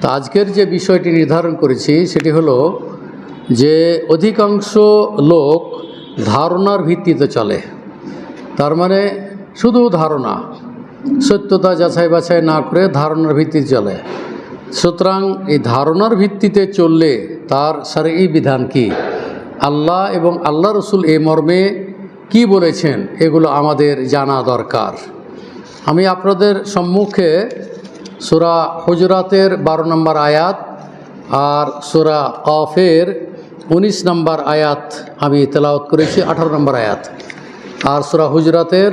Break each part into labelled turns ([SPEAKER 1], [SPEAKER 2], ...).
[SPEAKER 1] তা আজকের যে বিষয়টি নির্ধারণ করেছি, সেটি হলো যে অধিকাংশ লোক ধারণার ভিত্তিতে চলে। তার মানে শুধু ধারণা, সত্যতা যাচাই বাছাই না করে ধারণার ভিত্তিতে চলে। সুতরাং এই ধারণার ভিত্তিতে চললে তার সারে বিধান কি? আল্লাহ এবং আল্লাহ রসুল এই মর্মে কি বলেছেন, এগুলো আমাদের জানা দরকার। আমি আপনাদের সম্মুখে সুরা হুজরাতের বারো নম্বর আয়াত আর সুরা কফের উনিশ নম্বর আয়াত আমি তেলাওত করেছি, আঠারো নম্বর আয়াত আর সুরা হুজরাতের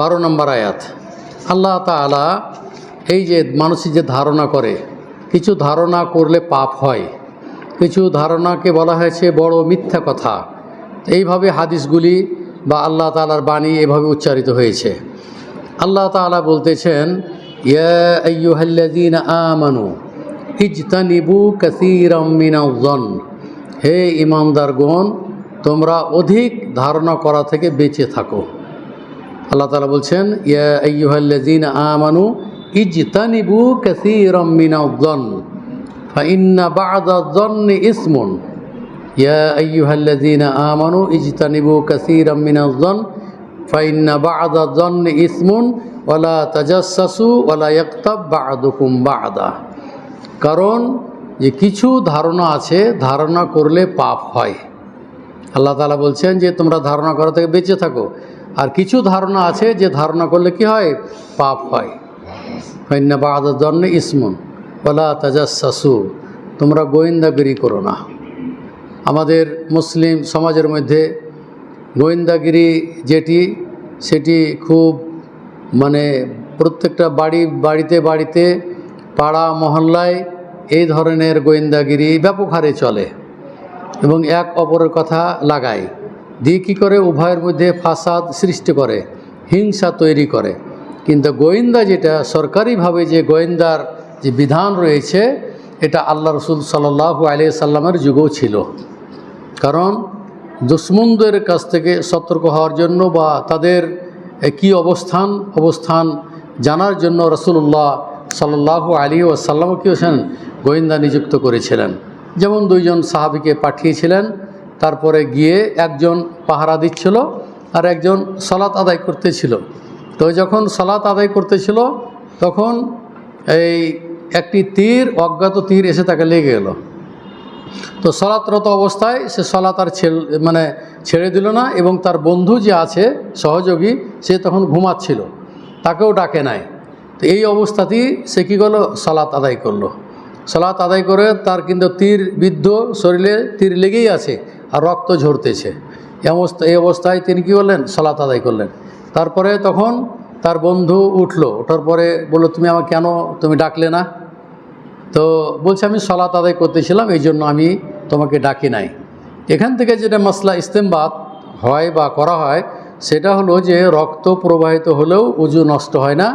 [SPEAKER 1] বারো নম্বর আয়াত। আল্লাহ তালা এই যে মানুষই যে ধারণা করে, কিছু ধারণা করলে পাপ হয়। কিছু ধারণাকে বলা হয়েছে বড় মিথ্যা কথা। এইভাবে হাদিসগুলি বা আল্লাহ তালার বাণী এভাবে উচ্চারিত হয়েছে। আল্লাহ তাআলা বলতেছেন আমানু, ইজতানিবু কাসীরাম মিনাজ-যন হে ঈমানদারগণ, তোমরা অধিক ধারণা করা থেকে বেঁচে থাকো। আল্লাহ তালা বলছেন, ইয়া আমানু, ইজতানিবু কাসীরাম ইসমুন ইয়া বা'দা কারণ যে কিছু ধারণা আছে, ধারণা করলে পাপ হয়। আল্লাহ তালা বলছেন যে, তোমরা ধারণা করা থেকে বেঁচে থাকো। আর কিছু ধারণা আছে, যে ধারণা করলে কি হয়? পাপ হয়। ফাইন্না বা'দা যন্নি ইসমুন ওয়ালা তাজাসসু তোমরা গোয়েন্দাগিরি করো না। আমাদের মুসলিম সমাজের মধ্যে গোয়েন্দাগিরি যেটি, সেটি খুব মানে প্রত্যেকটা বাড়ি, বাড়িতে বাড়িতে, পাড়া মহল্লায় এই ধরনের গোয়েন্দাগিরি ব্যাপক হারে চলে এবং এক অপরের কথা লাগায়। দিয়ে কী করে? উভয়ের মধ্যে ফাসাদ সৃষ্টি করে, হিংসা তৈরি করে। কিন্তু গোয়েন্দা যেটা, সরকারিভাবে যে গোয়েন্দার যে বিধান রয়েছে, এটা আল্লাহ রসুল সাল্লাহ আলিয়া সাল্লামের যুগও ছিল। কারণ দুশ্মনদের কাছ থেকে সতর্ক হওয়ার জন্য বা তাদের কি অবস্থান অবস্থান জানার জন্য রসুল্লাহ সাল্লাহ আলী ওসাল্লাম কি হয়েছেন? গোয়েন্দা নিযুক্ত করেছিলেন। যেমন দুইজন সাহাবিকে পাঠিয়েছিলেন, তারপরে গিয়ে একজন পাহারা দিচ্ছিল আর একজন সলাত আদায় করতেছিল। তো যখন সলাত আদায় করতেছিল, তখন এই একটি তীর, অজ্ঞাত তীর এসে তাকে লেগে গেল তো সলাতরত অবস্থায় সে সলাত আর ছেল মানে ছেড়ে দিল না এবং তার বন্ধু যে আছে, সহযোগী, সে তখন ঘুমাচ্ছিল। তাকেও ডাকে নাই। তো এই অবস্থাতেই সে কী করল? সলাত আদায় করল। সলাত আদায় করে তার কিন্তু তীর বিদ্ধ শরীরে, তীর লেগেই আছে আর রক্ত ঝরতেছে। অবস্থা, এই অবস্থায় তিনি কী করলেন? সলাত আদায় করলেন। তারপরে তখন তার বন্ধু উঠল। ওঠার পরে বলল, তুমি আমাকে কেন, তুমি ডাকলে না? তো বলছে, আমি সলাত আদায় করতেছিলাম, এই জন্য আমি তোমাকে ডাকি নাই। এখান থেকে যেটা মশলা ইস্তেমবাদ হয় বা করা হয়, সেটা হলো যে রক্ত প্রবাহিত হলেও উজু নষ্ট হয় না,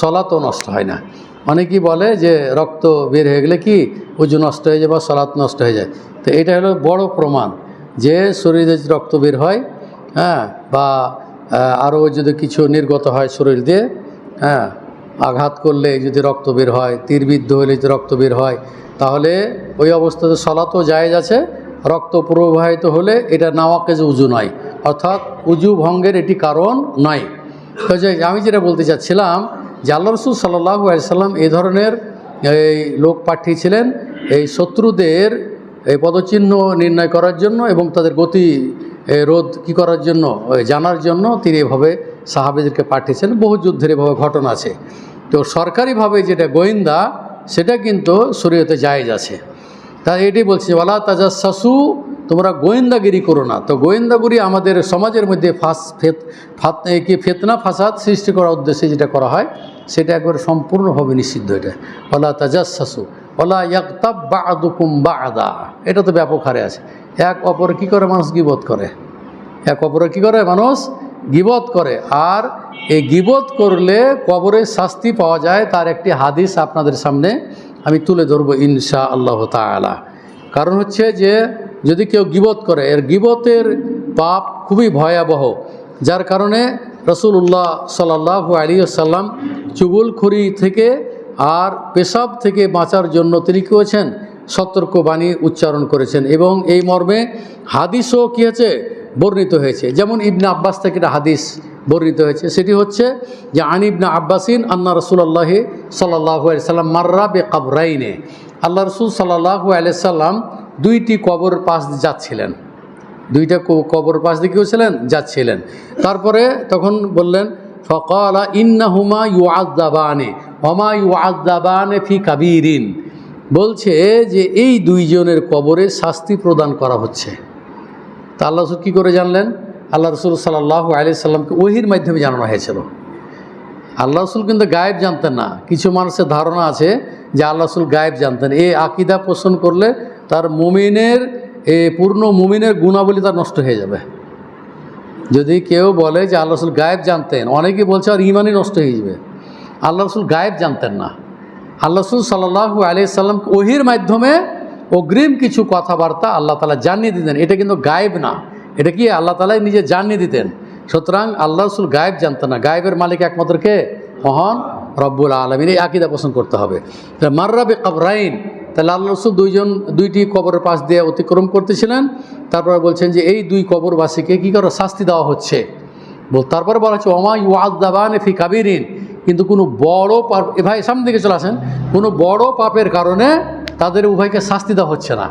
[SPEAKER 1] সলাতও নষ্ট হয় না। অনেকেই বলে যে রক্ত বের হয়ে গেলে কি, উজু নষ্ট হয়ে যায় বা সলাত নষ্ট হয়ে যায়। তো এটা হলো বড় প্রমাণ যে শরীরে রক্ত বের হয় হ্যাঁ বা আরও যদি কিছু নির্গত হয় শরীর দিয়ে হ্যাঁ আঘাত করলে যদি রক্ত বের হয়, তীরবিদ্ধ হলে যদি রক্ত বের হয়, তাহলে ওই অবস্থাতে সলাতও জায়েজ আছে, রক্ত প্রবাহিত হলে এটা নাওয়াকেজ উজু নয়, অর্থাৎ উজু ভঙ্গের এটি কারণ নয়। তো যে আমি যেটা বলতে চাচ্ছিলাম যে আল্লাহ রসুল সাল্লাহ সাল্লাম এই ধরনের এই লোক পাঠিয়েছিলেন এই শত্রুদের এই পদচিহ্ন নির্ণয় করার জন্য এবং তাদের গতি রোধ কি করার জন্য জানার জন্য তিনি এভাবে সাহাবেদেরকে পাঠিয়েছেন, বহু যুদ্ধের এভাবে ঘটনা আছে। তো সরকারিভাবে যেটা গোয়েন্দা, সেটা কিন্তু শরীয়তে জায়েজ আছে। তা এটি বলছি ওয়ালা তাজা শাশু তোমরা গোয়েন্দাগিরি করো না। তো গোয়েন্দাগিরি আমাদের সমাজের মধ্যে ফাঁস, ফেত, ফাত কি ফেতনা, ফাসাদ সৃষ্টি করার উদ্দেশ্যে যেটা করা হয়, সেটা একবারে সম্পূর্ণভাবে নিষিদ্ধ এটা। ওলা তাজাস ওলা ইয়াক্তাব বা আদুকুম বা আদা এটা তো ব্যাপক হারে আছে। এক অপর কী করে? মানুষ গিবোধ করে। এক অপরে কী করে? মানুষ গিবত করে। আর এই গিবত করলে কবরে শাস্তি পাওয়া যায়, তার একটি হাদিস আপনাদের সামনে আমি তুলে ধরবো ইনশা আল্লাহ তালা কারণ হচ্ছে যে, যদি কেউ গিবত করে, এর গিবতের পাপ খুবই ভয়াবহ, যার কারণে রসুল্লাহ সাল্লাহ আলী সাল্লাম চুগুলখুরি থেকে আর পেশাব থেকে বাঁচার জন্য তিনি করেছেন সতর্কবাণী উচ্চারণ করেছেন। এবং এই মর্মে হাদিসও কী হয়েছে বর্ণিত হয়েছে। যেমন ইবনা আব্বাস থেকে একটা হাদিস বর্ণিত হয়েছে। সেটি হচ্ছে যে আনিবনা আব্বাসিন আন্না রসুল্লাহ সাল্লাহ সাল্লাম মার্রা বে কাবরাইনে আল্লাহ রসুল সাল্লাহ আলাইসাল্লাম দুইটি কবর পাশ যাচ্ছিলেন। দুইটা কবর পাশ দিয়ে গিয়েছিলেন যাচ্ছিলেন। তারপরে তখন বললেন, ফকালা ইন্না হুমা ইউ আদাবানে হমা ইউ আদাবানে ফি কাবিরিন। বলছে যে, এই দুইজনের কবরে শাস্তি প্রদান করা হচ্ছে। তা আল্লাহ রসুল কী করে জানলেন? আল্লাহ রসুল সাল্লাহ আলি সাল্লামকে ওহির মাধ্যমে জানানো হয়েছিল। আল্লাহ রসুল কিন্তু গায়েব জানতেন না। কিছু মানুষের ধারণা আছে যে আল্লাহ রসুল গায়েব জানতেন। এই আকিদা পোষণ করলে তার মুমিনের, এ পূর্ণ মুমিনের গুণাবলী তার নষ্ট হয়ে যাবে। যদি কেউ বলে যে আল্লাহ রসুল গায়েব জানতেন, অনেকে বলছে আর ইমানই নষ্ট হয়ে যাবে। আল্লাহ রসুল গায়েব জানতেন না। আল্লাহ রসুল সাল্লাহু আলিয়া সাল্লাম ওহির মাধ্যমে অগ্রিম কিছু কথাবার্তা আল্লাহ তালা জানিয়ে দিতেন। এটা কিন্তু গায়েব না। এটা কি আল্লাহ তালাই নিজে জানিয়ে দিতেন? সুতরাং আল্লাহ রসুল গায়েব জানতেন না। গায়েবের মালিক একমাত্র কে? মহান রব্বুল আলমিন। এই আকিদা পোষণ করতে হবে। মার্রাবে কাবরাইন তাহলে আল্লাহ রসুল দুইজন, দুইটি কবরের পাশ দিয়ে অতিক্রম করতেছিলেন। তারপরে বলছেন যে এই দুই কবরবাসীকে কী করে শাস্তি দেওয়া হচ্ছে? তারপরে বলা হচ্ছে, ওমা ইউআদাবান ফি কাবিরিন। কিন্তু কোনো বড় পাপ, এ ভাই সামনে দিকে চলে আসেন, কোনো বড় পাপের কারণে তাদের উভয়কে শাস্তি দেওয়া হচ্ছে না।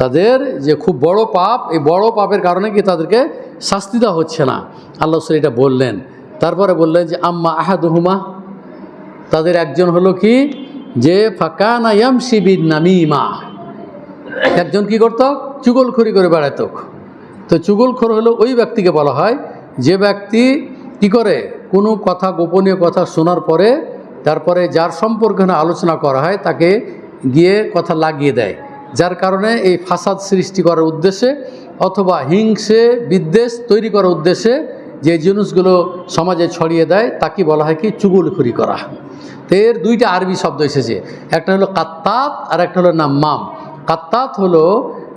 [SPEAKER 1] তাদের যে খুব বড় পাপ, এই বড় পাপের কারণে কি তাদেরকে শাস্তি দেওয়া হচ্ছে না। আল্লাহ রসুল এটা বললেন। তারপরে বললেন যে, আম্মা আহাদুহুমা, তাদের একজন হলো কি? যে, ফাঁকানা ইয়াম শিবির নামিমা। একজন কি করত? চুগলখড়ি করে বেড়াত তো চুগলখোর হলো ওই ব্যক্তিকে বলা হয়, যে ব্যক্তি কি করে? কোনো কথা, গোপনীয় কথা শোনার পরে, তারপরে যার সম্পর্কে না আলোচনা করা হয়, তাকে গিয়ে কথা লাগিয়ে দেয়। যার কারণে এই ফাসাদ সৃষ্টি করার উদ্দেশ্যে অথবা হিংসে, বিদ্বেষ তৈরি করার উদ্দেশ্যে যে জিনিসগুলো সমাজে ছড়িয়ে দেয়, তাকে বলা হয় কি? চুগলখড়ি করা। তো এর দুইটা আরবি শব্দ এসেছে। একটা হলো কাত্তাত আর একটা হলো নাম্মাম। কাত্তাত হলো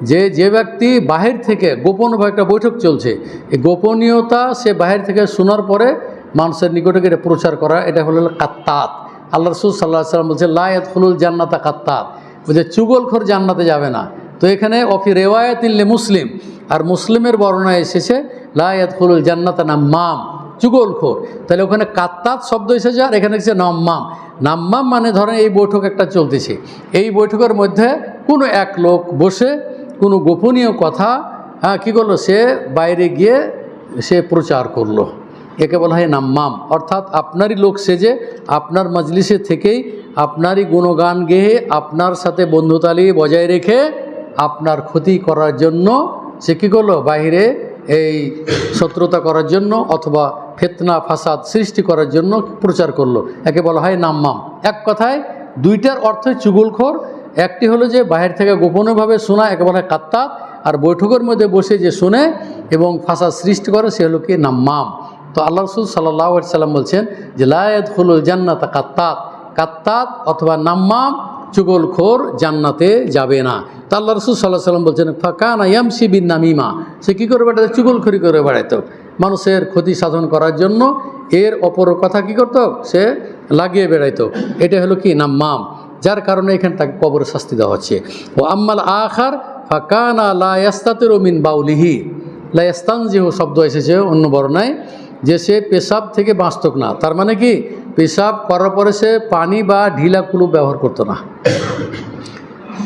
[SPEAKER 1] যে যে ব্যক্তি বাহির থেকে গোপনভাবে একটা বৈঠক চলছে, এই গোপনীয়তা সে বাহির থেকে শোনার পরে মানুষের নিকটে এটা প্রচার করা, এটা হলো কাত্তাত। আল্লাহ রসুল সাল্লাহ সাল্লাম বলছে লায়াত হলুল জান্নাতা কাত্তাত। বলছে, চুগলখোর জান্নাতে যাবে না। তো এখানে অফি রেওয়ায়তিল্লে মুসলিম। আর মুসলিমের বর্ণনা এসেছে লায়াত হলুল জান্নাতা নাম্মাম। চুগলখোর। তাহলে ওখানে কাত্তাত শব্দ এসেছে আর এখানে এসেছে নাম্মাম। নাম্মাম মানে ধরেন এই বৈঠক একটা চলতেছে। এই বৈঠকের মধ্যে কোনো এক লোক বসে কোনো গোপনীয় কথা হ্যাঁ কী করল? সে বাইরে গিয়ে সে প্রচার করল। একে বলা হয় নাম্মাম। অর্থাৎ আপনারই লোক সেজে, আপনার মজলিসে থেকেই আপনারই গুণগান গেয়ে আপনার সাথে বন্ধুতালি বজায় রেখে আপনার ক্ষতি করার জন্য সে কী করল? বাইরে এই শত্রুতা করার জন্য অথবা ফেতনা, ফাসাদ সৃষ্টি করার জন্য প্রচার করল। একে বলা হয় নাম্মাম। এক কথায় দুইটার অর্থ চুগুলখোর। একটি হলো যে বাহির থেকে গোপনীয়ভাবে শোনা একে বলা হয় কাত্তাত আর বৈঠকের মধ্যে বসে যে শুনে এবং ফাসাদ সৃষ্টি করে সে হলো কি নাম্মাম। তো আল্লাহ রসুল সাল্লাহ সাল্লাম বলছেন যে লায়দ হলুল জান্নাত কাত্তাত কাত্তাত অথবা নাম্মাম চুগলখোর জান্নাতে যাবে না। তা আল্লাহ রসুল সাল্লাহ সাল্লাম বলছেন, ফাঁকানা ইয়ামসি বিন নামিমা। সে কী করে বেড়াতো চুগলখড়ি করে বেড়াতো মানুষের ক্ষতি সাধন করার জন্য এর অপর কথা কী করত? সে লাগিয়ে বেড়াইতো। এটা হলো কি নাম্মাম। যার কারণে এখানে তাকে কবর শাস্তি দেওয়া হচ্ছে। ও আম্মাল আখার ফাঁকানা লায়াস্তাতের মিন বাউলিহি। লায়াস্তানজিহু শব্দ এসেছে অন্য বর্ণায়, যে সে পেশাব থেকে বাঁচত না। তার মানে কি? পেশাব করার পরে সে পানি বা ঢিলা কুলু ব্যবহার করতো না।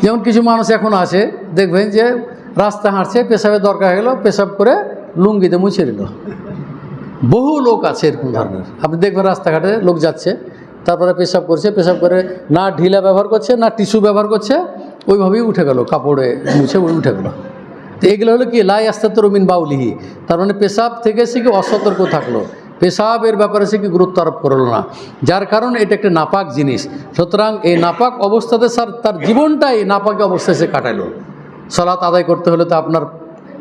[SPEAKER 1] যেমন কিছু মানুষ এখন আছে দেখবেন যে রাস্তা হাঁটছে, পেশাবের দরকার হলো, পেশাব করে লুঙ্গিতে মুছে দিল। বহু লোক আছে এরকম ধরনের। আপনি দেখবেন রাস্তাঘাটে লোক যাচ্ছে। তারপরে পেশাব করছে, পেশাব করে না ঢিলা ব্যবহার করছে, না টিস্যু ব্যবহার করছে, ওইভাবেই উঠে গেল, কাপড়ে মুছে ওই উঠে গেলো। তো এগুলো হলো কি লাই আস্তে রমিন বাউলিহি, তার মানে পেশাব থেকে সে কি অসতর্ক থাকল, পেশাবের ব্যাপারে সে কি গুরুত্ব আরোপ করল না। যার কারণে এটা একটা নাপাক জিনিস, সুতরাং এই নাপাক অবস্থাতে স্যার, তার জীবনটাই নাপাক অবস্থায় সে কাটাইলো। সালাত আদায় করতে হলে তো আপনার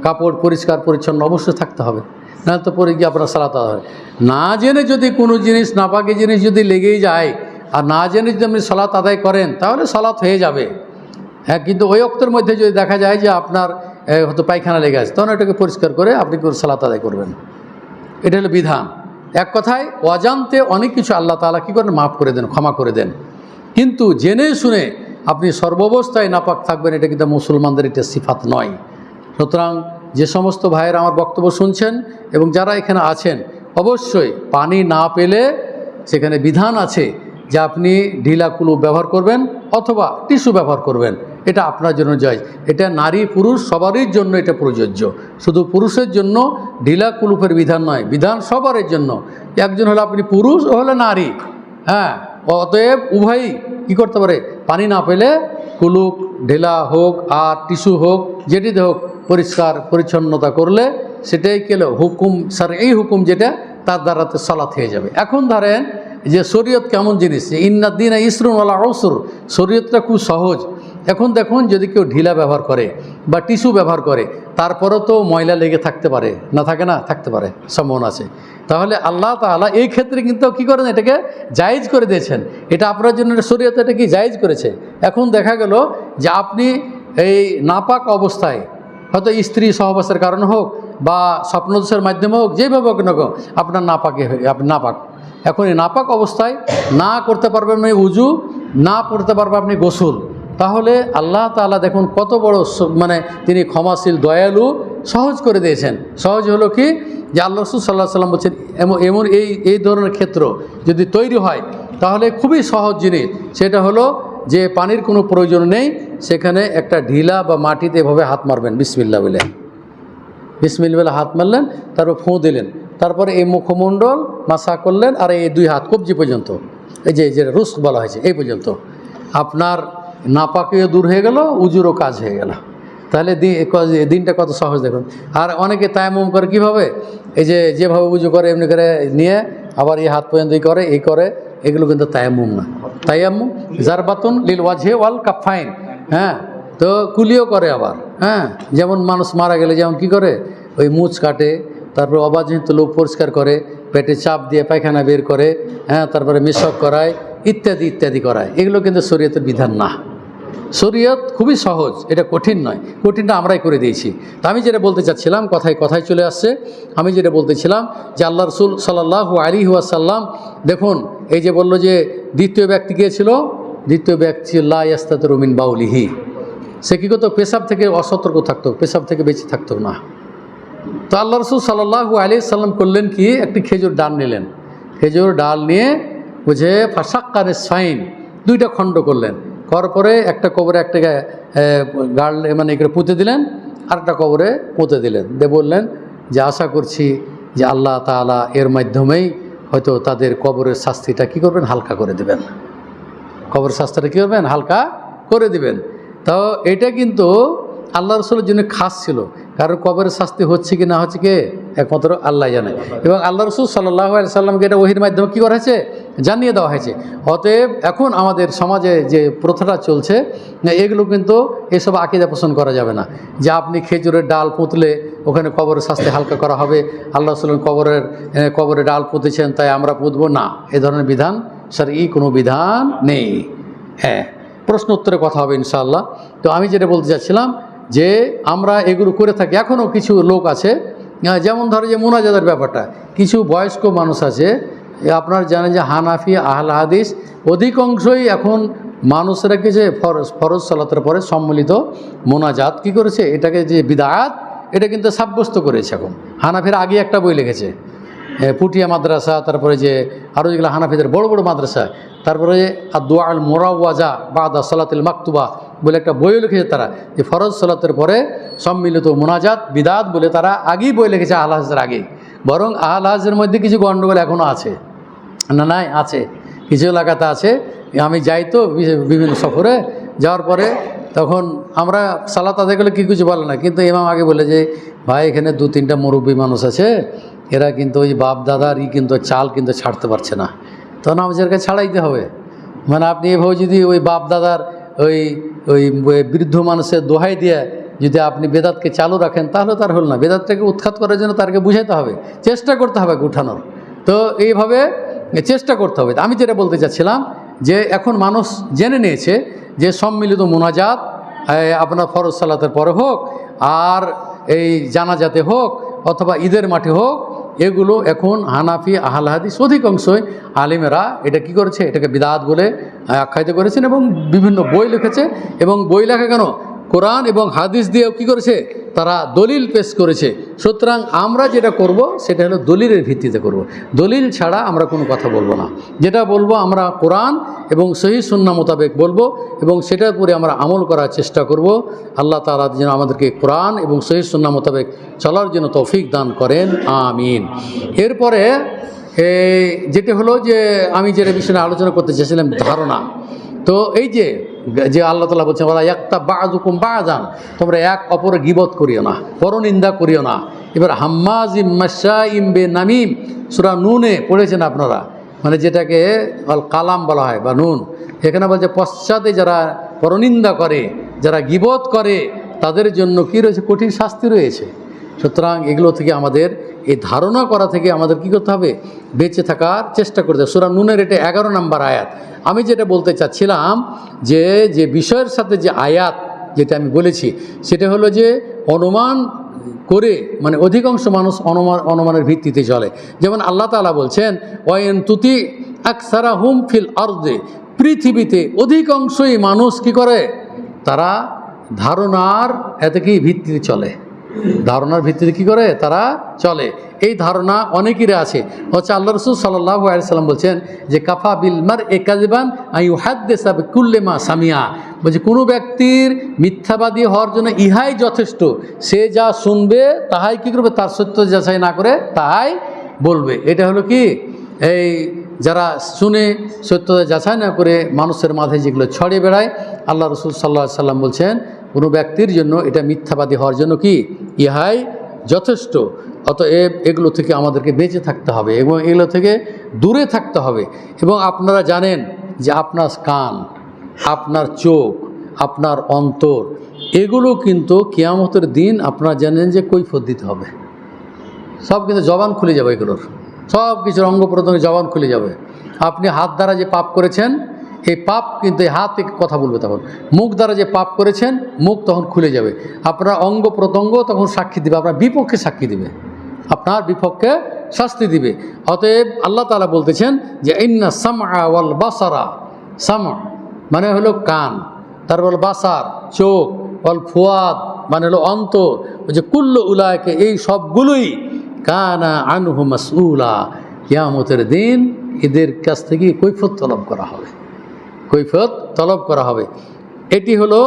[SPEAKER 1] কাপড় পরিষ্কার, পরিচ্ছন্ন অবশ্যই থাকতে হবে না তো পরে গিয়ে আপনার সালাত আদায় না জেনে যদি কোনো জিনিস নাপাকি জিনিস যদি লেগেই যায়, আর না জেনে যদি আপনি সালাত আদায় করেন, তাহলে সালাত হয়ে যাবে। হ্যাঁ কিন্তু ওই অক্তের মধ্যে যদি দেখা যায় যে আপনার হয়তো পায়খানা লেগে আছে, তখন এটাকে পরিষ্কার করে আপনি সালাত আদায় করবেন। এটা হলো বিধান। এক কথায়, অজান্তে অনেক কিছু আল্লাহ তাআলা কী করেন? মাফ করে দেন, ক্ষমা করে দেন। কিন্তু জেনে শুনে আপনি সর্বাবস্থায় নাপাক থাকবেন, এটা কিন্তু মুসলমানদের এটা সিফাত নয়। সুতরাং যে সমস্ত ভাইয়েরা আমার বক্তব্য শুনছেন এবং যারা এখানে আছেন অবশ্যই পানি না পেলে সেখানে বিধান আছে যে আপনি ঢিলা কুলু ব্যবহার করবেন অথবা টিস্যু ব্যবহার করবেন। এটা আপনার জন্য যায় এটা নারী পুরুষ সবারই জন্য এটা প্রযোজ্য। শুধু পুরুষের জন্য ঢিলা কুলুপের বিধান নয়, বিধান সবারের জন্য। একজন হলো আপনি পুরুষ, ও হলো নারী। হ্যাঁ অতএব উভয়ই কি করতে পারে? পানি না পেলে কুলুক ঢেলা হোক আর টিস্যু হোক, যেটিতে হোক পরিষ্কার, পরিচ্ছন্নতা করলে সেটাই কেলো হুকুম স্যার এই হুকুম যেটা তার দ্বারাতে সলাৎ হয়ে যাবে। এখন ধরেন যে শরীয়ত কেমন জিনিস? ইন্নাদ্দিন ইসরুন আলা অসুর শরীয়তটা খুব সহজ। এখন দেখুন যদি কেউ ঢিলা ব্যবহার করে বা টিস্যু ব্যবহার করে, তারপরেও তো ময়লা লেগে থাকতে পারে। না থাকে না? থাকতে পারে। সম্ভাবনা আছে। তাহলে আল্লাহ তাআলা এই ক্ষেত্রে কিন্তু কি করেন? এটাকে জায়েজ করে দিয়েছেন। এটা আপনার জন্য শরীয়ত, এটা কি জায়েজ করেছে? এখন দেখা গেল যে আপনি এই নাপাক অবস্থায় হয়তো স্ত্রী সহবাসের কারণে হোক বা স্বপ্নদোষের মাধ্যমে হোক, যেভাবে হোক না আপনার নাপাকে আপনি নাপাক। এখন এই নাপাক অবস্থায় না করতে পারবেন আপনি উজু, না পড়তে পারবেন আপনি গোসল। তাহলে আল্লাহ তাআলা দেখুন কত বড় মানে তিনি ক্ষমাশীল, দয়ালু, সহজ করে দিয়েছেন। সহজ হলো কি? যে আল্লাহ রসুল সাল্লাহ সাল্লাম বলছেন, এমন এমন এই এই ধরনের ক্ষেত্র যদি তৈরি হয়, তাহলে খুবই সহজ জিনিস। সেটা হলো যে পানির কোনো প্রয়োজন নেই, সেখানে একটা ঢিলা বা মাটিতে এভাবে হাত মারবেন বিসমিল্লা বলে। বিসমিল বলে হাত মারলেন, তারপর ফোঁ দিলেন। তারপরে এই মুখমণ্ডল মাসা করলেন, আর এই দুই হাত, কবজি পর্যন্ত। এই যে যে রুস্ক বলা হয়েছে, এই পর্যন্ত। আপনার নাপাকিও দূর হয়ে গেল, উজুরও কাজ হয়ে গেল। তাহলে দিনটা কত সহজ দেখুন। আর অনেকে তায়ামুম করে কীভাবে? এই যে, যেভাবে উজু করে, এমনি করে নিয়ে, আবার এই হাত পর্যন্ত এই করে এই করে এগুলো কিন্তু তায়াম্মুম না। তায়াম্মুম, জারবাতুন লিল ওয়াজহে ওয়াল কাফাইন হ্যাঁ তো কুলিও করে আবার। হ্যাঁ যেমন মানুষ মারা গেলে যেমন কি করে? ওই মুচ কাটে, তারপর অবাজনিত লোক পরিষ্কার করে, পেটে চাপ দিয়ে পায়খানা বের করে হ্যাঁ তারপরে মিশক করায়, ইত্যাদি ইত্যাদি করায়। এগুলো কিন্তু শরীয়তের বিধান না। শরীয়ত খুবই সহজ, এটা কঠিন নয়, কঠিনটা আমরাই করে দিয়েছি। তা আমি যেটা বলতে চাচ্ছিলাম, কথায় কথায় চলে আসছে, আমি যেটা বলতেছিলাম যে আল্লাহ রসুল সাল্লাহ আলী ওয়াসাল্লাম, দেখুন, এই যে বলল যে দ্বিতীয় ব্যক্তি কে ছিল? দ্বিতীয় ব্যক্তি লা ইয়াস্তাত রুমিন বাউলিহি। সে কী করতো? পেশাব থেকে অসতর্ক থাকতো, পেশাব থেকে বেঁচে থাকতো না। তো আল্লাহ রসুল সাল্লাহ আলী সাল্লাম করলেন কি? একটি খেজুর ডাল নিলেন। খেজুর ডাল নিয়ে বুঝে ফাঁসাক্কারে সাইন, দুইটা খণ্ড করলেন। করার পরে একটা কবরে একটা গার্ল মানে এগুলো পুঁতে দিলেন আর একটা কবরে পুঁতে দিলেন। দিয়ে বললেন যে, আশা করছি যে আল্লাহ তালা এর মাধ্যমেই হয়তো তাদের কবরের শাস্তিটা কি করবেন? হালকা করে দেবেন। কবর শাস্তিটা কী করবেন? হালকা করে দিবেন। তো এটা কিন্তু আল্লাহ রসুলের জন্য খাস ছিল। কারণ কবরের শাস্তি হচ্ছে কি না হচ্ছে কে একমাত্র আল্লাহ জানে। এবং আল্লাহ রসুল সাল্লাহ সাল্লামকে এটা ওহির মাধ্যমে কী করা হয়েছে? জানিয়ে দেওয়া হয়েছে। অতএব এখন আমাদের সমাজে যে প্রথাটা চলছে, এগুলো কিন্তু এসব আকিদা পোষণ করা যাবে না। যে আপনি খেজুরের ডাল পুঁতলে ওখানে কবরের শাস্তি হালকা করা হবে, আল্লাহ রসুলের কবরের কবরে ডাল পুঁতেছেন, তাই আমরা পুঁতবো না। এ ধরনের বিধান স্যার ই কোনো বিধান নেই। হ্যাঁ প্রশ্ন উত্তরে কথা হবে ইনশাআল্লাহ। তো আমি যেটা বলতে চাচ্ছিলাম যে আমরা এগুলো করে থাকি। এখনও কিছু লোক আছে যেমন ধরো যে মোনাজাদের ব্যাপারটা। কিছু বয়স্ক মানুষ আছে আপনার জানেন যে হানাফি, আহল হাদিস, অধিকাংশই এখন মানুষরা কি যে ফরজ ফরজ সালাতের পরে সম্মিলিত মোনাজাত কি করেছে? এটাকে যে বিদায়াত, এটা কিন্তু সাব্যস্ত করেছে এখন। হানাফির আগে একটা বই লিখেছে। পুটিয়া মাদ্রাসা, তারপরে যে আরও যেগুলো হানাফিদের বড় বড় মাদ্রাসা, তারপরে আদোয়া আল মোরাওয়াজা বা আদা সালাতুল মাকতুবা বলে একটা বইও লিখেছে তারা। যে ফরজ সালাতের পরে সম্মিলিত মোনাজাত, বিদাত বলে তারা আগেই বই লিখেছে আহলাজের আগে বরং আহলাজের মধ্যে কিছু গণ্ডগোল এখনও আছে। না, নাই, আছে। কিছু এলাকাতে আছে। আমি যাই তো বিভিন্ন সফরে, যাওয়ার পরে তখন আমরা সালাত আদায় করলে কী কিছু বলে না। কিন্তু ইমাম আগে বলে যে, ভাই, এখানে দু তিনটা মুরব্বী মানুষ আছে এরা কিন্তু ওই বাপ দাদার ই কিন্তু চাল কিন্তু ছাড়তে পারছে না। তখন আমাদেরকে ছাড়াইতে হবে। মানে আপনি এভাবে যদি ওই বাপ দাদার ওই ওই বৃদ্ধ মানুষের দোহাই দিয়ে যদি আপনি বেদাতকে চালু রাখেন, তাহলে তার হল না। বেদাতটাকে উৎখাত করার জন্য তারকে বুঝাইতে হবে। চেষ্টা করতে হবে উঠানোর। তো এইভাবে চেষ্টা করতে হবে। আমি যেটা বলতে চাচ্ছিলাম যে এখন মানুষ জেনে নিয়েছে যে সম্মিলিত মোনাজাত আপনার ফরজ সালাতের পরে হোক আর এই জানাজাতে হোক অথবা ঈদের মাঠে হোক, এগুলো এখন হানাফি, আহাল হাদিস অধিকাংশই আলিমেরা এটা কি করেছে? এটাকে বিদাত বলে আখ্যায়িত করেছেন এবং বিভিন্ন বই লিখেছে এবং বই লেখা কেন? কোরআন এবং হাদিস দিয়েও কি করেছে? তারা দলিল পেশ করেছে। সুতরাং আমরা যেটা করব, সেটা হলো দলিলের ভিত্তিতে করব। দলিল ছাড়া আমরা কোনো কথা বলব না। যেটা বলব, আমরা কোরআন এবং সহি সুন্না মোতাবেক বলব এবং সেটার উপরে আমরা আমল করার চেষ্টা করব। আল্লাহ তালা যেন আমাদেরকে কোরআন এবং সহি সুন্না মোতাবেক চলার জন্য তৌফিক দান করেন। আমিন। এরপরে যেটি হলো যে আমি যেটা বিষয়ে আলোচনা করতে চেয়েছিলাম, ধারণা। তো এই যে যে আল্লাহ তালা বলছেন ওরা একটা বাজুকুম বাজান তোমরা এক অপরে গিবত করিও না, পরনিন্দা করিও না। এবার হাম্মাজ ইম মাসা ইম বে নামিম, সুরা নুনে পড়েছেন আপনারা? মানে যেটাকে কালাম বলা হয়, বা নুন। এখানে বলছে, পশ্চাতে যারা পরনিন্দা করে, যারা গিবত করে, তাদের জন্য কী রয়েছে? কঠিন শাস্তি রয়েছে। সুতরাং এগুলো থেকে আমাদের এই ধারণা করা থেকে আমাদের কি করতে হবে? বেঁচে থাকার চেষ্টা করতে হবে। সুরা নুনের এটা এগারো নম্বর আয়াত। আমি যেটা বলতে চাচ্ছিলাম যে যে বিষয়ের সাথে যে আয়াত যেটা আমি বলেছি, সেটা হলো যে অনুমান করে মানে অধিকাংশ মানুষ অনুমান, অনুমানের ভিত্তিতে চলে। যেমন আল্লাহ তালা বলছেন ওয়েন তুতি আকসারা হুম ফিল আর্দে। পৃথিবীতে অধিকাংশই মানুষ কি করে? তারা ধারণার এতে কি ভিত্তিতে চলে। ধারণার ভিত্তিতে কি করে? তারা চলে। এই ধারণা অনেকেরই আছে। হচ্ছে আল্লাহ রসুল সাল্লাহ আলাইসাল্লাম বলছেন যে, কাফা বিলমার এ কাজবান আই হাদ্দেসাবে কুল্লেমা সামিয়া। বলছে, কোনো ব্যক্তির মিথ্যাবাদী হওয়ার জন্য ইহাই যথেষ্ট। সে যা শুনবে, তাহাই কী করবে? তার সত্য যাচাই না করে তাহাই বলবে। এটা হলো কি? এই যারা শুনে সত্যতা যাচাই না করে মানুষের মাঝে যেগুলো ছড়িয়ে বেড়ায়, আল্লাহ রসুল সাল্লাহ সাল্লাম বলছেন, কোনো ব্যক্তির জন্য এটা মিথ্যাবাদী হওয়ার জন্য কি? ইহাই যথেষ্ট। অতএব এগুলো থেকে আমাদেরকে বেঁচে থাকতে হবে এবং এগুলো থেকে দূরে থাকতে হবে। এবং আপনারা জানেন যে আপনার কান, আপনার চোখ, আপনার অন্তর, এগুলো কিন্তু কেয়ামতের দিন আপনারা জানেন যে কৈফত দিতে হবে। সব কিন্তু জবান খুলে যাবে এগুলোর। সব কিছুর অঙ্গ প্রত্যঙ্গ জবান খুলে যাবে। আপনি হাত দ্বারা যে পাপ করেছেন এই পাপ কিন্তু এই হাত কথা বলবে তখন। মুখ দ্বারা যে পাপ করেছেন, মুখ তখন খুলে যাবে। আপনার অঙ্গ প্রত্যঙ্গ তখন সাক্ষী দিবে, আপনার বিপক্ষে সাক্ষী দিবে। আপনার বিপক্ষে শাস্তি দিবে। অতএব আল্লাহ তালা বলতেছেন যে, ইন্না সামা ওয়াল বাসারা। সাম মানে হলো কান, তারপর বাসার, চোখ, ওয়াল ফুয়াদ মানে হলো অন্তর। যে, কুল্ল উলায়কে এই সবগুলোই কানা আনহু মাসউলা। কিয়ামতের দিন এদের কাছ থেকে কৈফত তলব করা হবে। কৈফত তলব করা হবে। এটি হলো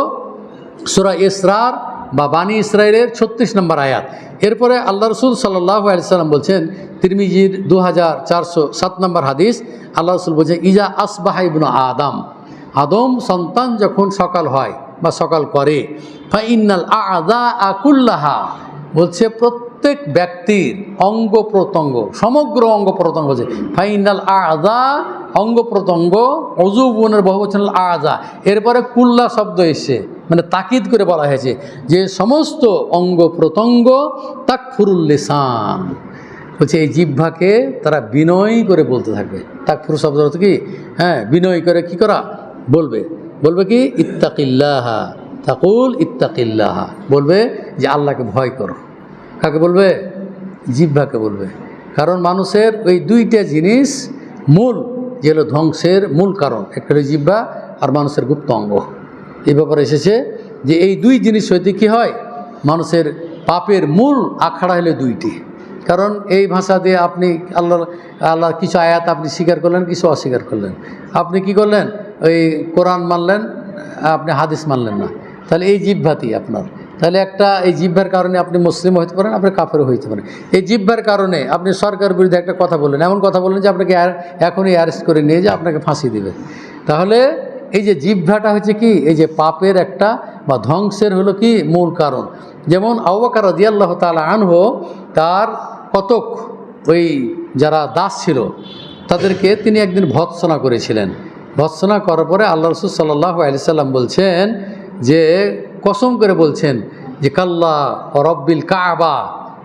[SPEAKER 1] সুরা ইসরার বা বানী ইসরায়েলের ছত্রিশ নম্বর আয়াত। এরপরে আল্লাহ রসুল সাল্লাহ আলিয়াল্লাম বলছেন, তিরমিজির দু হাজার চারশো সাত নম্বর হাদিস, আল্লাহ রসুল বলছেন, ইজা আসবাহাইবন আদম। আদম সন্তান যখন সকাল হয় বা সকাল করে ফাইনাল আদা আকুল্লাহা বলছে, প্রত্যেক ব্যক্তির অঙ্গ প্রত্যঙ্গ, সমগ্র অঙ্গ প্রত্যঙ্গ বলছে ফাইনাল আজা অঙ্গ প্রত্যঙ্গ অজুবনের বহুবচন আজা এরপরে কুল্লা শব্দ এসছে মানে তাকিদ করে বলা হয়েছে যে সমস্ত অঙ্গ প্রত্যঙ্গ তাক ফুরুল্লিসান বলছে এই জিহ্বাকে তারা বিনয় করে বলতে থাকবে। তাক ফুরু শব্দ অর্থ কি? হ্যাঁ বিনয় করে কি করা? বলবে। বলবে কি? ইত্তাকিল্লাহা, তাকুল ইত্তাকিল্লাহা। বলবে যে আল্লাহকে ভয় করো। কাকে বলবে? জিহ্বাকে বলবে। কারণ মানুষের ওই দুইটা জিনিস মূল, যে হলো ধ্বংসের মূল কারণ। একটা হলো জিহ্বা আর মানুষের গুপ্ত অঙ্গ। এই ব্যাপারে এসেছে যে এই দুই জিনিস হইতে কী হয়? মানুষের পাপের মূল আখড়া হলে দুইটি। কারণ এই ভাষা দিয়ে আপনি আল্লাহ আল্লাহ কিছু আয়াত আপনি স্বীকার করলেন, কিছু অস্বীকার করলেন। আপনি কি করলেন? ওই কোরআন মানলেন, আপনি হাদিস মানলেন না। তাহলে এই জিহ্বাতি আপনার? তাহলে একটা এই জিহ্বার কারণে আপনি মুসলিম হইতে পারেন, আপনি কাফেরও হইতে পারেন। এই জিহ্বার কারণে আপনি সরকার বিরুদ্ধে একটা কথা বললেন, এমন কথা বললেন যে আপনাকে এখনই অ্যারেস্ট করে নিয়ে যে আপনাকে ফাঁসি দিবে। তাহলে এই যে জিহ্বাটা হচ্ছে কি? এই যে পাপের একটা বা ধ্বংসের হলো কি? মূল কারণ। যেমন আউবাকার রাদিয়াল্লাহ তালা আনহ, তার কতক ওই যারা দাস ছিল, তাদেরকে তিনি একদিন ভৎসনা করেছিলেন। ভৎসনা করার পরে আল্লাহ রসুল সাল্লাহ আলিয়াল্লাম বলছেন যে কসম করে বলছেন যে, কাল্লা রব্বিল কাবা।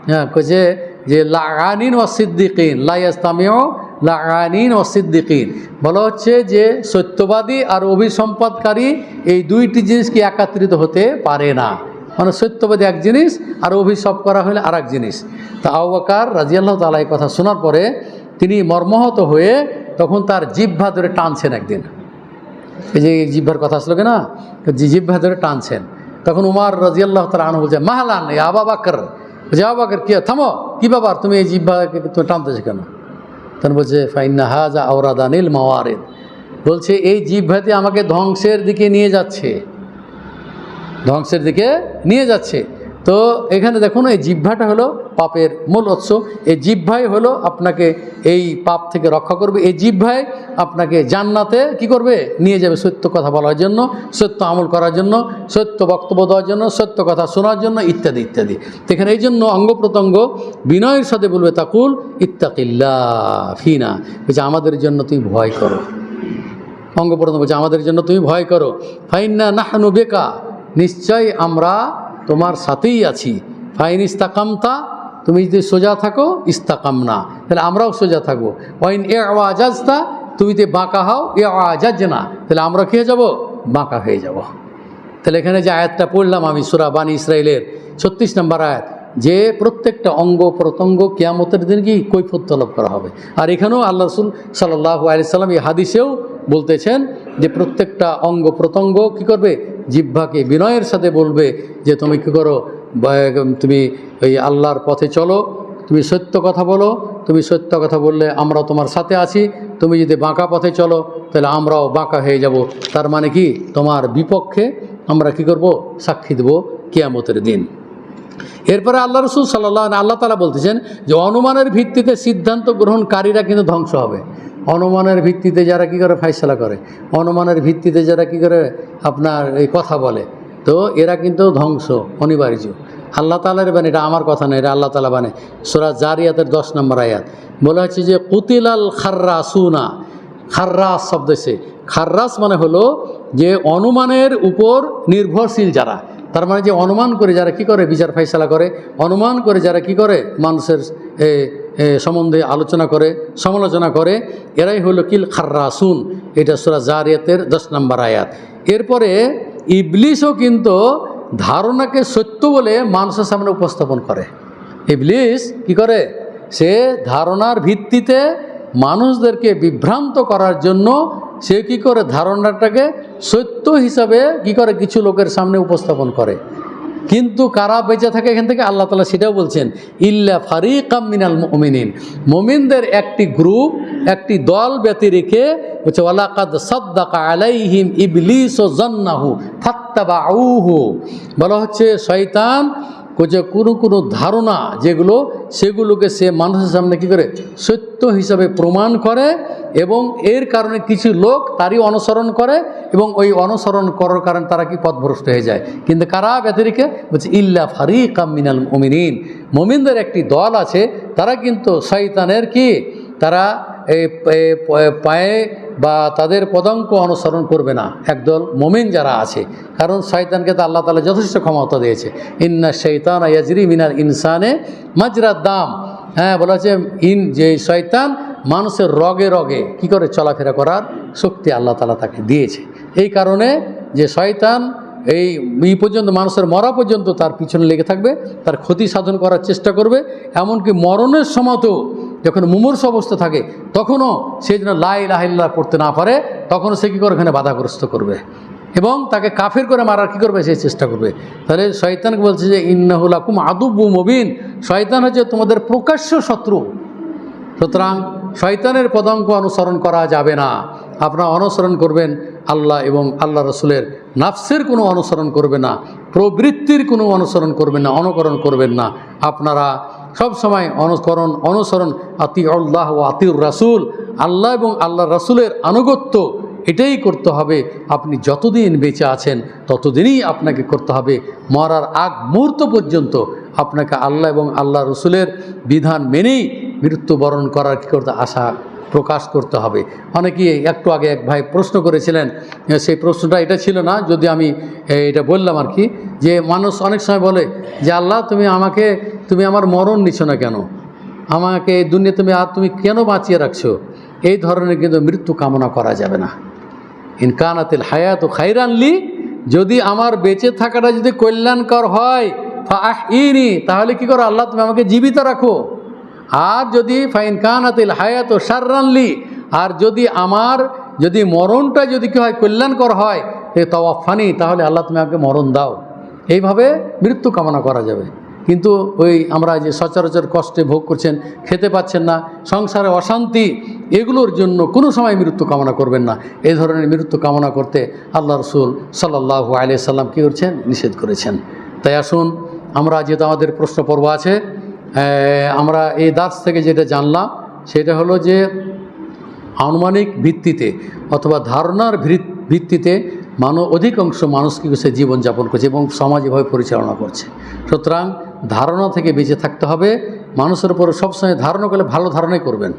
[SPEAKER 1] হ্যাঁ কছে যে লাগানিন ও সিদ্দিকিন লাইয়াস্তামিও লাগানিন ও সিদ্দিকিন। বলা হচ্ছে যে, সত্যবাদী আর অভিসম্পাদকারী এই দুইটি জিনিস কি একাত্রিত হতে পারে না। মানে সত্যবাদী এক জিনিস আর অভিশপ করা হলে আর এক জিনিস। তা আউবাকার রাজিয়াল্লাহ তালা এই কথা শোনার পরে তিনি মর্মাহত হয়ে তখন তার জিহ্বা ধরে টানছেন একদিন। এই যে জিহ্বার কথা আসলো না? যে জিহ্বা ধরে টানছেন। তখন উমার রাজিয়াল্লাহ তালা আনু বলছে, মাহালান এই আবা বাকর। বলছে, আবা বাকর কে? থামো। কী ব্যাপার? তুমি এই জিব্বাকে তুমি টানতেছো কেন? তখন বলছে, ফাইন্না হাজা আওরাদানিল মাওয়ারেদ। বলছে, এই জিহ্বাতে আমাকে ধ্বংসের দিকে নিয়ে যাচ্ছে। ধ্বংসের দিকে নিয়ে যাচ্ছে। তো এখানে দেখুন, এই জিহ্বাটা হলো পাপের মূল উৎস। এই জিহ্বাই হলো আপনাকে এই পাপ থেকে রক্ষা করবে। এই জিহ্বাই আপনাকে জান্নাতে কি করবে? নিয়ে যাবে সত্য কথা বলার জন্য, সত্য আমল করার জন্য, সত্য বক্তব্য দেওয়ার জন্য, সত্য কথা শোনার জন্য, ইত্যাদি ইত্যাদি। এখানে এই জন্য অঙ্গ প্রত্যঙ্গ বিনয়ের সাথে বলবে, তাকুল ইত্তাকিল্লা ফিনা। বলছে, আমাদের জন্য তুমি ভয় করো। অঙ্গ প্রত্যঙ্গ বলছে, আমাদের জন্য তুমি ভয় করো। ফাইন্না নাহানু বেকা নিশ্চয় আমরা তোমার সাথেই আছি। ফাইন ইস্তাকামতা, তুমি যদি সোজা থাকো ইস্তাকাম না তাহলে আমরাও সোজা থাকব। ওয়াইন এ আওয়াজাজতা তুমি যদি বাঁকা হও এ আওয়াজাজ না তাহলে আমরা খেয়ে যাব? বাঁকা হয়ে যাব। তাহলে এখানে যে আয়াতটা পড়লাম আমি, সুরা বানী ইসরায়েলের ছত্রিশ নম্বর আয়াত, যে প্রত্যেকটা অঙ্গ প্রত্যঙ্গ কেয়ামতের দিন কি কৈফত করা হবে। আর এখানেও আল্লাহ রসুল সাল্লাহ আলিয়াল্লাম এই হাদিসেও বলতেছেন যে প্রত্যেকটা অঙ্গ প্রত্যঙ্গ কি করবে? জিহ্বাকে বিনয়ের সাথে বলবে যে তুমি কী করো? তুমি ওই আল্লাহর পথে চলো, তুমি সত্য কথা বলো, তুমি সত্য কথা বললে আমরা তোমার সাথে আছি, তুমি যদি বাঁকা পথে চলো, তাহলে আমরাও বাঁকা হয়ে যাব। তার মানে কি? তোমার বিপক্ষে আমরা কি করব? সাক্ষী দেবো কেয়ামতের দিন। এরপরে আল্লাহ রসুল সাল্লাহ আল্লাহ তালা বলতেছেন যে অনুমানের ভিত্তিতে সিদ্ধান্ত গ্রহণকারীরা কিন্তু ধ্বংস হবে। অনুমানের ভিত্তিতে যারা কি করে ফাইসলা করে, অনুমানের ভিত্তিতে যারা কি করে আপনার এই কথা বলে, তো এরা কিন্তু ধ্বংস, অনিবার্য। আল্লাহ তালার বানে এটা আমার কথা নয়, এটা আল্লাহ তালা বানে সোরা জারিয়াতের দশ নম্বর আয়াত। বলা হচ্ছে যে, কুতিলাল খার্রা সুনা খার্রাস শব্দ সে খার্রাস মানে হলো যে অনুমানের উপর নির্ভরশীল যারা। তার মানে যে অনুমান করে যারা কি করে বিচার ফাইসলা করে, অনুমান করে যারা কি করে, মানুষের সম্বন্ধে আলোচনা করে, সমালোচনা করে, এরাই হলো কিল খার্রাসুন এটা সুরা জারিয়াতের দশ নম্বর আয়াত। এরপরে ইবলিশও কিন্তু ধারণাকে সত্য বলে মানুষের সামনে উপস্থাপন করে। ইবলিশ কি করে? সে ধারণার ভিত্তিতে মানুষদেরকে বিভ্রান্ত করার জন্য সে কি করে? ধারণাটাকে সত্য হিসাবে কি করে? কিছু লোকের সামনে উপস্থাপন করে। কিন্তু কারা বেঁচে থাকে এখান থেকে? আল্লাহ তালা সেটাও বলছেন, ইল্লা ফারিক মিনাল মমিনিন। মমিনদের একটি গ্রুপ, একটি দল ব্যতি রেখে বলছে, ওয়ালাকাদ সদ্দাকা আলাইহিম ইবলিস ও জন্নাহু ফাত্তাবা আউহু বলা হচ্ছে, শয়তান যে কোনো কোনো ধারণা যেগুলো, সেগুলোকে সে মানুষের সামনে কী করে? সত্য হিসাবে প্রমাণ করে এবং এর কারণে কিছু লোক তারই অনুসরণ করে এবং ওই অনুসরণ করার কারণে তারা কি পথভ্রষ্ট হয়ে যায়। কিন্তু কারা? ব্যতিরিকে বলছে, ইল্লা ফারিক মিনাল মমিনিন। মমিনদের একটি দল আছে, তারা কিন্তু শয়তানের কি? তারা এই পায়ে বা তাদের পদাঙ্ক অনুসরণ করবে না। একদল মোমেন যারা আছে, কারণ শয়তানকে তো আল্লাহ তালা যথেষ্ট ক্ষমতা দিয়েছে। ইন্না শৈতান ইয়াজরি মিনাল ইনসানে মাজরার দাম। হ্যাঁ বলা হচ্ছে ইন, যে শয়তান মানুষের রগে রগে কি করে চলাফেরা করার শক্তি আল্লাহ তালা তাকে দিয়েছে। এই কারণে যে শয়তান এই এই পর্যন্ত মানুষের মরা পর্যন্ত তার পিছনে লেগে থাকবে, তার ক্ষতি সাধন করার চেষ্টা করবে, এমনকি মরণের সময়তেও যখন মুমূর্ষ অবস্থা থাকে, তখনও সে যেন লাই লাহিল্লা পড়তে না পারে, তখনও সে কী করে ওখানে বাধাগ্রস্ত করবে? এবং তাকে কাফের করে মারার কী করবে? সেই চেষ্টা করবে। তাহলে শয়তানকে বলছে যে ইন্নাহুল আকুম আদুব্বু মবিন। শয়তান হচ্ছে তোমাদের প্রকাশ্য শত্রু। সুতরাং শয়তানের পদাঙ্ক অনুসরণ করা যাবে না। আপনারা অনুসরণ করবেন আল্লাহ এবং আল্লাহ রসুলের নাফসের কোনো অনুসরণ করবে না। প্রবৃত্তির কোনো অনুসরণ করবেন না, অনুকরণ করবেন না। আপনারা সব সময় অনুকরণ, অনুসরণ আতি আল্লাহ ও আতিউর রাসুল। আল্লাহ এবং আল্লাহ রাসুলের আনুগত্য, এটাই করতে হবে। আপনি যতদিন বেঁচে আছেন, ততদিনই আপনাকে করতে হবে। মরার আগ মুহূর্ত পর্যন্ত আপনাকে আল্লাহ এবং আল্লাহ রসুলের বিধান মেনেই মৃত্যুবরণ করার কী করতে আশা প্রকাশ করতে হবে। অনেকেই একটু আগে এক ভাই প্রশ্ন করেছিলেন সেই প্রশ্নটা এটা ছিল না, যদি আমি এটা বললাম আর কি, যে মানুষ অনেক সময় বলে যে, আল্লাহ, তুমি আমাকে, তুমি আমার মরণ নিচ্ছ না কেন? আমাকে এই দুনিয়া তুমি আর তুমি কেন বাঁচিয়ে রাখছো? এই ধরনের কিন্তু মৃত্যু কামনা করা যাবে না। ইনকানাতিল হায়াত ও খাইরানলি যদি আমার বেঁচে থাকাটা যদি কল্যাণকর হয় তাহলে কি করো? আল্লাহ, তুমি আমাকে জীবিত রাখো। আর যদি ফাইন কানাতিল হায়াত ও সাররানলি আর যদি আমার, যদি মরণটা যদি কি হয় কল্যাণকর হয় তওয়াফানি, তাহলে আল্লাহ তুমি আমাকে মরণ দাও। এইভাবে মৃত্যু কামনা করা যাবে। কিন্তু ওই আমরা যে সচরাচর কষ্টে ভোগ করছেন, খেতে পাচ্ছেন না, সংসারে অশান্তি, এগুলোর জন্য কোনো সময় মৃত্যু কামনা করবেন না। এই ধরনের মৃত্যু কামনা করতে আল্লাহ রসুল সাল্লাহ আলিয়া সাল্লাম কী করছেন? নিষেধ করেছেন। তাই আসুন, আমরা যেহেতু আমাদের প্রশ্ন পর্ব আছে আমরা এই দাস থেকে যেটা জানলাম, সেটা হলো যে আনুমানিক ভিত্তিতে অথবা ধারণার ভিত- ভিত্তিতে মানব অধিকাংশ মানুষ কি করছে, জীবনযাপন করছে এবং সমাজ এভাবে পরিচালনা করছে। সুতরাং ধারণা থেকে বেঁচে থাকতে হবে। মানুষের উপর সবসময় ধারণা করলে ভালো ধারণাই করবেন।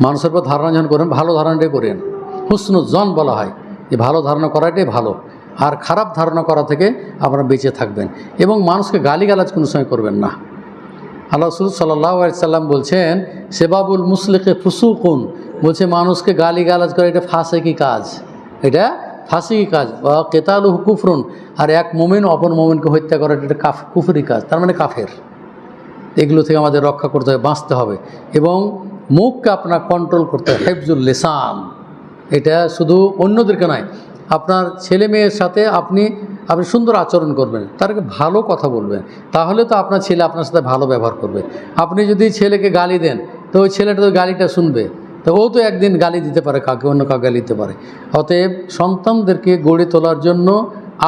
[SPEAKER 1] মানুষের উপর ধারণা যখন করেন, ভালো ধারণাটাই করেন। জন বলা হয়, যে ভালো ধারণা করাটাই ভালো। আর খারাপ ধারণা করা থেকে আপনারা বেঁচে থাকবেন। এবং মানুষকে গালিগালাজ কোনো সময় করবেন না। আল্লাহ রসুল সাল্লাহ সাল্লাম বলছেন সেবাবুল মুসলিকে ফুসুকুন, বলছে, মানুষকে গালি গালাজ করে এটা ফাঁসে কি কাজ। এটা ফাঁসি কি কাজ। বা কেতালু কুফরুন, আর এক মোমেন অপর মোমেনকে হত্যা করা এটা কাফ, কুফরি কাজ, তার মানে কাফের। এগুলো থেকে আমাদের রক্ষা করতে হবে, বাঁচতে হবে, এবং মুখকে আপনার কন্ট্রোল করতে হবে, হেফজুল লেসান। এটা শুধু অন্যদেরকে নয় আপনার ছেলে মেয়ের সাথে আপনি আপনি সুন্দর আচরণ করবেন তাদেরকে ভালো কথা বলবেন। তাহলে তো আপনার ছেলে আপনার সাথে ভালো ব্যবহার করবে। আপনি যদি ছেলেকে গালি দেন, তো ওই ছেলেটা তো গালিটা শুনবে। তো ও তো একদিন গালি দিতে পারে কাকে অন্য কাউকে গালি দিতে পারে। অতএব সন্তানদেরকে গড়ে তোলার জন্য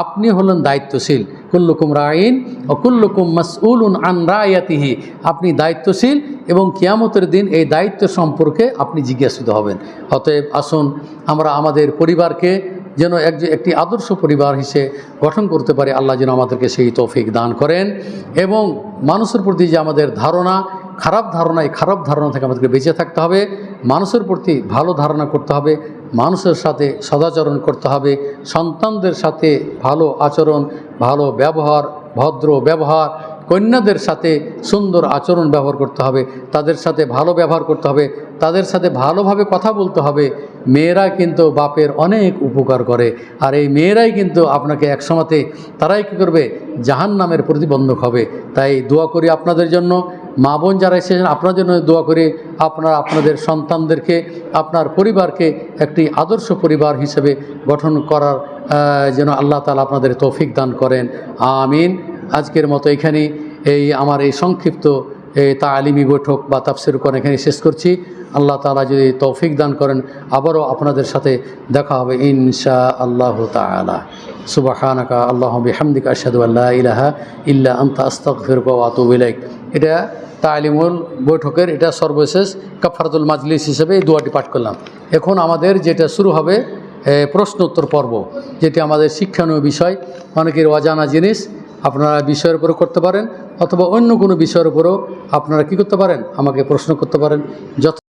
[SPEAKER 1] আপনি হলেন দায়িত্বশীল। কুল্লুকুম রাইন ও কুল্লুকুম মাসউলুন আন রায়াতিহি আপনি দায়িত্বশীল এবং কিয়ামতের দিন এই দায়িত্ব সম্পর্কে আপনি জিজ্ঞাসিত হবেন। অতএব আসুন, আমরা আমাদের পরিবারকে যেন এক একটি আদর্শ পরিবার হিসেবে গঠন করতে পারি আল্লাহ যেন আমাদেরকে সেই তৌফিক দান করেন। এবং মানুষের প্রতি যে আমাদের ধারণা, খারাপ ধারণা, এই খারাপ ধারণা থেকে আমাদেরকে বেঁচে থাকতে হবে। মানুষের প্রতি ভালো ধারণা করতে হবে, মানুষের সাথে সদাচরণ করতে হবে, সন্তানদের সাথে ভালো আচরণ, ভালো ব্যবহার, ভদ্র ব্যবহার কন্যাদের সাথে সুন্দর আচরণ ব্যবহার করতে হবে, তাদের সাথে ভালো ব্যবহার করতে হবে, তাদের সাথে ভালোভাবে কথা বলতে হবে। মেয়েরা কিন্তু বাপের অনেক উপকার করে, আর এই মেয়েরাই কিন্তু আপনাকে একসময়তে তারাই কী করবে? জাহান নামের প্রতিবন্ধক হবে। তাই দোয়া করি আপনাদের জন্য, মা বোন যারা এসেছেন আপনার জন্য দোয়া করি, আপনার আপনাদের সন্তানদেরকে, আপনার পরিবারকে একটি আদর্শ পরিবার হিসেবে গঠন করার যেন আল্লাহ তালা আপনাদের তৌফিক দান করেন। আমিন। আজকের মতো এখানে এই আমার এই সংক্ষিপ্ত এই তালিমি বৈঠক বা তাফসির কোরআন এখানে শেষ করছি। আল্লাহ তালা যদি তৌফিক দান করেন, আবারও আপনাদের সাথে দেখা হবে ইনশা আল্লাহ তালা সুবাহানাকা আল্লাহ বিহামদিকা আশহাদু আল্লাহ ইলাহা ইল্লা আন্তা, আস্তাগফিরুকা ওয়া আতুবু এটা তালিমুল বৈঠকের, এটা সর্বশেষ কাফারাতুল মাজলিস হিসেবে এই দোয়াটি পাঠ করলাম। এখন আমাদের যেটা শুরু হবে প্রশ্নোত্তর পর্ব, যেটি আমাদের শিক্ষণীয় বিষয়, অনেকের অজানা জিনিস আপনারা বিষয়ের উপরে করতে পারেন, অথবা অন্য কোনো বিষয়ের উপরেও আপনারা কি করতে পারেন? আমাকে প্রশ্ন করতে পারেন। যথা